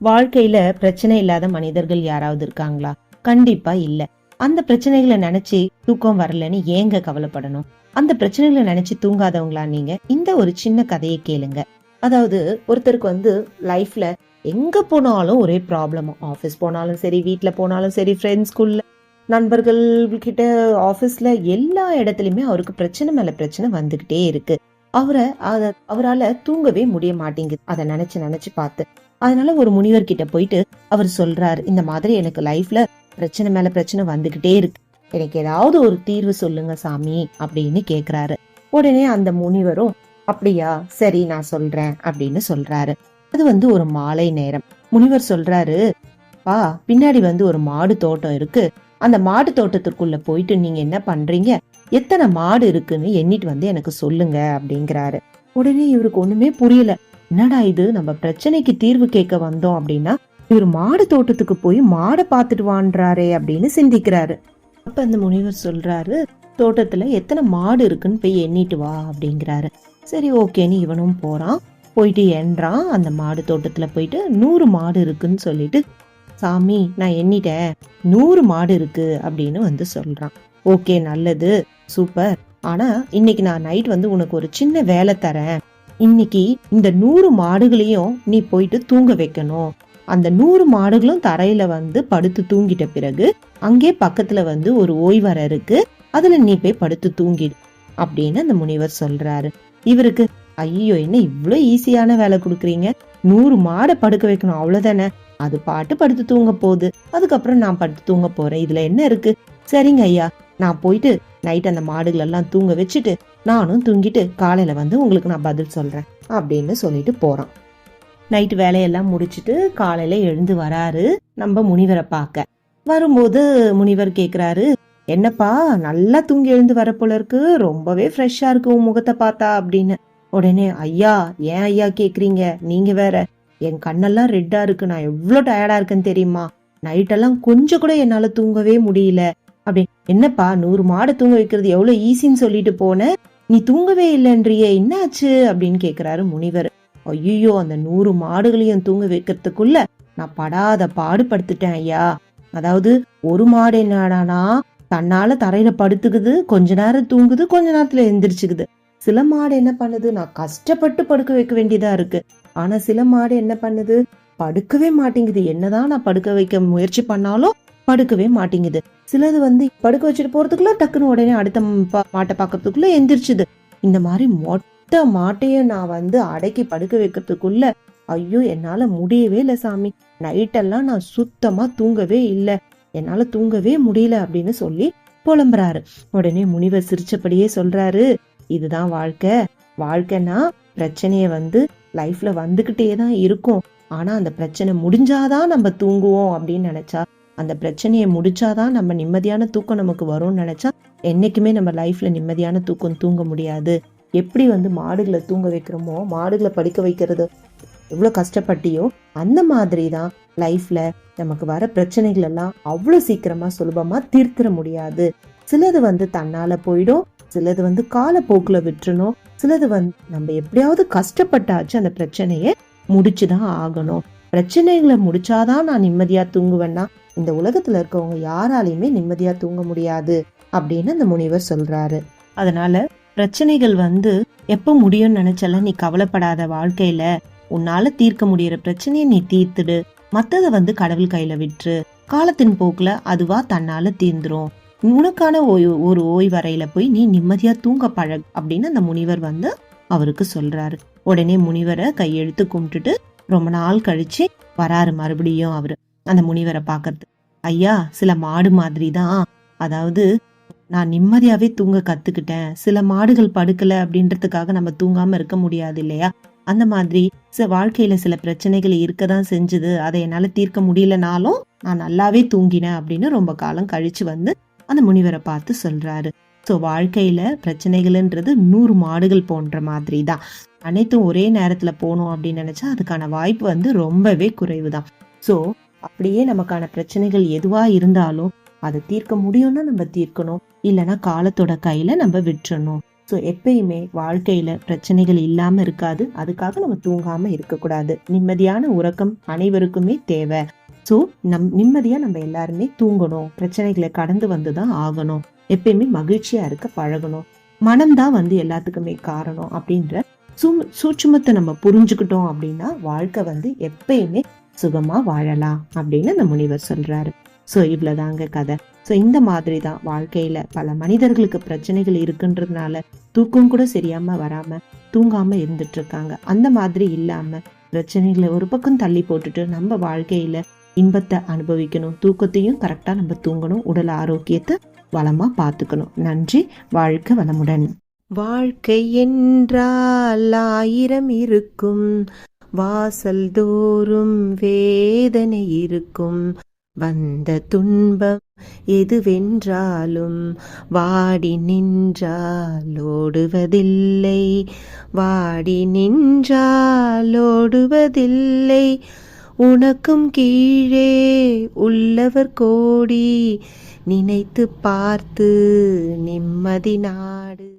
வாழ்க்கையில பிரச்சனை இல்லாத மனிதர்கள் யாராவது இருக்காங்களா? கண்டிப்பா இல்ல. அந்த பிரச்சனைகளை நினைச்சு தூக்கம் வரலன்னு ஏங்க கவலைப்படணும்? அந்த பிரச்சனைகளை நினைச்சு தூங்காதவங்களா நீங்க? இந்த ஒரு சின்ன கதையை கேளுங்க. அதாவது ஒருத்தருக்கு வந்து லைஃப்ல எங்க போனாலும் ஒரே ப்ராப்ளம் ஆஃபீஸ் போனாலும் சரி வீட்டில் போனாலும் சரி ஃப்ரெண்ட்ஸ் ஸ்கூல்ல நண்பர்கள் கிட்ட ஆபீஸ்ல எல்லா இடத்துலயுமே அவருக்கு பிரச்சனை மேல பிரச்சனை வந்துகிட்டே இருக்கு. அவரை அத அவரால தூங்கவே முடிய மாட்டேங்குது. அதை நினைச்சு நினைச்சு பார்த்து அதனால ஒரு முனிவர் கிட்ட போயிட்டு அவர் சொல்றாரு இந்த மாதிரி எனக்கு லைஃப்ல பிரச்சனை மேல பிரச்சனை வந்துகிட்டே இருக்கு. எனக்கு ஏதாவது ஒரு தீர்வு சொல்லுங்க சாமி அப்படின்னு கேக்குறாரு. உடனே அந்த முனிவரும் அப்படியா சரி நான் சொல்றேன் அப்படின்னு சொல்றாரு. அது வந்து ஒரு மாலை நேரம். முனிவர் சொல்றாரு பா பின்னாடி வந்து ஒரு மாடு தோட்டம் இருக்கு. அந்த மாடு தோட்டத்துக்குள்ள போயிட்டு நீங்க என்ன பண்றீங்க? எத்தனை மாடு இருக்குன்னு எண்ணிட்டு வந்து எனக்கு சொல்லுங்க அப்படிங்கிறாரு. உடனே இவருக்கு ஒண்ணுமே புரியல. என்னடா இது? நம்ம பிரச்சனைக்கு தீர்வு கேட்க வந்தோம் அப்படின்னா இவர் மாடு தோட்டத்துக்கு போய் மாடை பார்த்துட்டு வான்றாரே அப்படின்னு சிந்திக்கிறாரு. அப்ப அந்த முனிவர் சொல்றாரு தோட்டத்துல எத்தனை மாடு இருக்குன்னு போய் எண்ணிட்டு வா அப்படிங்கிறாரு. சரி ஓகேன்னு இவனும் போறான். போயிட்டு எண்றான் அந்த மாடு தோட்டத்துல போயிட்டு நூறு மாடு இருக்குன்னு சொல்லிட்டு சாமி நான் எண்ணிட்டேன். நூறு மாடு இருக்கு அப்படின்னு வந்து சொல்றான். ஓகே நல்லது. சூப்பர். ஆனா இன்னைக்கு நான் நைட் வந்து உனக்கு ஒரு சின்ன வேலை தரேன். இன்னைக்கு இந்த நூறு மாடுகளையும் நீ போயிட்டு தூங்க வைக்கணும். அந்த நூறு மாடுகளும் தரையில வந்து படுத்து தூங்கிட்ட பிறகு அங்கே பக்கத்துல வந்து ஒரு ஓய்வறை இருக்கு. அதுல நீ போய் படுத்து தூங்கிடு அப்படின்னு அந்த முனிவர் சொல்றாரு. இவருக்கு ஐயோ என்ன இவ்வளவு ஈஸியான வேலை கொடுக்குறீங்க? நூறு மாடை படுக்க வைக்கணும் அவ்வளவுதானே? அது பாட்டு படுத்து தூங்க போகுது. அதுக்கப்புறம் நான் படுத்து தூங்க போறேன். இதுல என்ன இருக்கு? சரிங்க ஐயா நான் போயிட்டு நைட் அந்த மாடுகள் எல்லாம் தூங்க வச்சுட்டு நானும் தூங்கிட்டு காலையில வந்து உங்களுக்கு நான் பதில் சொல்றேன் அப்படின்னு சொல்லிட்டு போறான். நைட் வேலையெல்லாம் முடிச்சிட்டு காலையில எழுந்து வராரு நம்ம முனிவரை பார்க்க. வரும்போது முனிவர் கேட்குறாரு என்னப்பா நல்லா தூங்கி எழுந்து வர போல இருக்கு ரொம்பவே ஃப்ரெஷ்ஷாக இருக்கு உன் முகத்தை பார்த்தா அப்படின்னு. உடனே ஐயா ஏன் ஐயா கேட்குறீங்க நீங்க வேற என் கண்ணெல்லாம் ரெட்டா இருக்கு நான் எவ்வளவு டயர்டா இருக்கேன்னு தெரியுமா? நைட்டெல்லாம் கொஞ்சம் கூட என்னால தூங்கவே முடியல அப்படி என்னப்பா நூறு மாடு தூங்க வைக்கிறது எவ்வளவு ஈஸின்னு சொல்லிட்டு போனேன் நீ தூங்கவே இல்லைன்றியே என்னாச்சு? அப்படின்னு கேக்குறாரு முனிவர். ஐயோ அந்த நூறு மாடுகளையும் தூங்க வைக்கிறதுக்குள்ள நான் படாத பாடுபடுத்துட்டேன் ஐயா. அதாவது ஒரு மாடு என்னடானா தன்னால தரையில படுத்துக்குது கொஞ்ச நேரம் தூங்குது கொஞ்ச நேரத்துல எந்திரிச்சுக்குது. சில மாடு என்ன பண்ணுது? நான் கஷ்டப்பட்டு படுக்க வைக்க வேண்டியதா இருக்கு. ஆனா சில மாடு என்ன பண்ணுது? படுக்கவே மாட்டேங்குது. என்னதான் நான் படுக்க வைக்க முயற்சி பண்ணாலும் படுக்கவே மாட்டேங்குது. சிலது வந்து படுக்க வச்சுட்டு போறதுக்குள்ள டக்குன்னு உடனே அடுத்த மாட்டை பார்க்கறதுக்குள்ள எந்திரிச்சுது. இந்த மாதிரி மொத்த மாட்டையும் நான் வந்து அடக்கி படுக்க வைக்கிறதுக்குள்ள ஐயோ என்னால முடியவே இல்லை சாமி. நைட்டெல்லாம் நான் சுத்தமா தூங்கவே இல்லை. என்னால தூங்கவே முடியல அப்படின்னு சொல்லி புலம்புறாரு. உடனே முனிவர் சிரிச்சபடியே சொல்றாரு இதுதான் வாழ்க்கை. வாழ்க்கைன்னா பிரச்சனைய வந்து லைஃப்ல வந்துகிட்டே தான் இருக்கும். ஆனா அந்த பிரச்சனை முடிஞ்சாதான் நம்ம தூங்குவோம் அப்படின்னு நினைச்சா அந்த பிரச்சனையை முடிச்சாதான் நம்ம நிம்மதியான தூக்கம் நமக்கு வரும்னு நினைச்சா என்னைக்குமே நம்ம லைஃப்ல நிம்மதியான தூக்கம் தூங்க முடியாது. எப்படி வந்து மாடுகளை தூங்க வைக்கிறோமோ மாடுகளை படிக்க வைக்கிறது எவ்வளோ கஷ்டப்பட்டியோ அந்த மாதிரி தான் லைஃப்ல நமக்கு வர பிரச்சனைகள் எல்லாம் அவ்வளோ சீக்கிரமா சுலபமா தீர்த்திட முடியாது. சிலது வந்து தன்னால போயிடும் சிலது வந்து காலப்போக்குல விட்டுறணும் சிலது வந்து நம்ம எப்படியாவது கஷ்டப்பட்டாச்சு அந்த பிரச்சனையை முடிச்சு தான் ஆகணும். பிரச்சனைகளை முடிச்சாதான் நான் நிம்மதியா தூங்குவேன்னா இந்த உலகத்துல இருக்கவங்க யாராலையுமே நிம்மதியா தூங்க முடியாது அப்படின்னு அந்த முனிவர் சொல்றாரு. அதனால பிரச்சனைகள் வந்து எப்ப முடியும்னு நினைச்சால நீ கவலைப்படாத வாழ்க்கையில உன்னால தீர்க்க முடியற பிரச்சனையை நீ தீர்த்துடு. மத்தத வந்து கடவுள் கையில விட்டுரு. காலத்தின் போக்குல அதுவா தன்னால தீர்ந்துரும். உனக்கான ஓய்வு ஒரு ஓய்வறையில போய் நீ நிம்மதியா தூங்க பழகு அப்படின்னு அந்த முனிவர் வந்து அவருக்கு சொல்றாரு. உடனே முனிவரை கையெழுத்து கும்பிட்டுட்டு ரொம்ப நாள் கழிச்சு வராரு மறுபடியும் அவரு. அந்த முனிவரை பார்க்கறது. ஐயா சில மாடு மாதிரி தான் அதாவது நான் நிம்மதியாவே தூங்க கத்துக்கிட்டேன். சில மாடுகள் படுக்கல அப்படின்றதுக்காக நம்ம தூங்காம இருக்க முடியாது இல்லையா? அந்த மாதிரி சில வாழ்க்கையில சில பிரச்சனைகள் இருக்கதான் செஞ்சுது. அதை என்னால தீர்க்க முடியலனாலும் நான் நல்லாவே தூங்கினேன் அப்படின்னு ரொம்ப காலம் கழிச்சு வந்து அந்த முனிவரை பார்த்து சொல்றாரு. சோ வாழ்க்கையில பிரச்சனைகள்ன்றது நூறு மாடுகள் போன்ற மாதிரி தான் அனைத்தும் ஒரே நேரத்துல போகணும் அப்படின்னு நினைச்சா அதுக்கான வாய்ப்பு வந்து ரொம்பவே குறைவு தான் ஸோ அப்படியே நமக்கான பிரச்சனைகள் எதுவா இருந்தாலும் அதை தீர்க்க முடியும்னா நம்ம தீர்க்கணும். இல்லைன்னா காலத்தோட கையில நம்ம விட்டுறணும். ஸோ எப்பயுமே வாழ்க்கையில பிரச்சனைகள் இல்லாம இருக்காது. அதுக்காக நம்ம தூங்காம இருக்கக்கூடாது. நிம்மதியான உறக்கம் அனைவருக்குமே தேவை. ஸோ நம் நிம்மதியா நம்ம எல்லாருமே தூங்கணும். பிரச்சனைகளை கடந்து வந்து தான் ஆகணும். எப்பயுமே மகிழ்ச்சியா இருக்க பழகணும். மனம்தான் வந்து எல்லாத்துக்குமே காரணம் அப்படின்ற சூ சூட்சுமத்தை நம்ம புரிஞ்சுக்கிட்டோம் அப்படின்னா வாழ்க்கை வந்து எப்பயுமே சுகமா வாழலாம் அப்படின்னு அந்த முனிவர் சொல்றாரு. ஸோ இவ்வளோதாங்க கதை. ஸோ இந்த மாதிரி தான் வாழ்க்கையில பல மனிதர்களுக்கு பிரச்சனைகள் இருக்குன்றதுனால தூக்கம் கூட சரியாம வராம தூங்காம இருந்துட்டு இருக்காங்க அந்த மாதிரி இல்லாம பிரச்சனைகளை ஒரு பக்கம் தள்ளி போட்டுட்டு நம்ம வாழ்க்கையில இன்பத்தை அனுபவிக்கணும் தூக்கத்தையும் கரெக்டா நம்ம தூங்கணும் உடல் ஆரோக்கியத்தை வளமா பார்த்துக்கணும். நன்றி வாழ்க வளமுடன். வாழ்க்கை என்றால் ஆயிரம் இருக்கும். வாசல் தோறும் வேதனை இருக்கும். வந்த துன்பம் எதுவென்றாலும் வாடி நின்றாலோடுவதில்லை வாடி நின்றாலோடுவதில்லை உனக்கும் கீழே உள்ளவர் கோடி. நினைத்து பார்த்து நிம்மதி நாடு.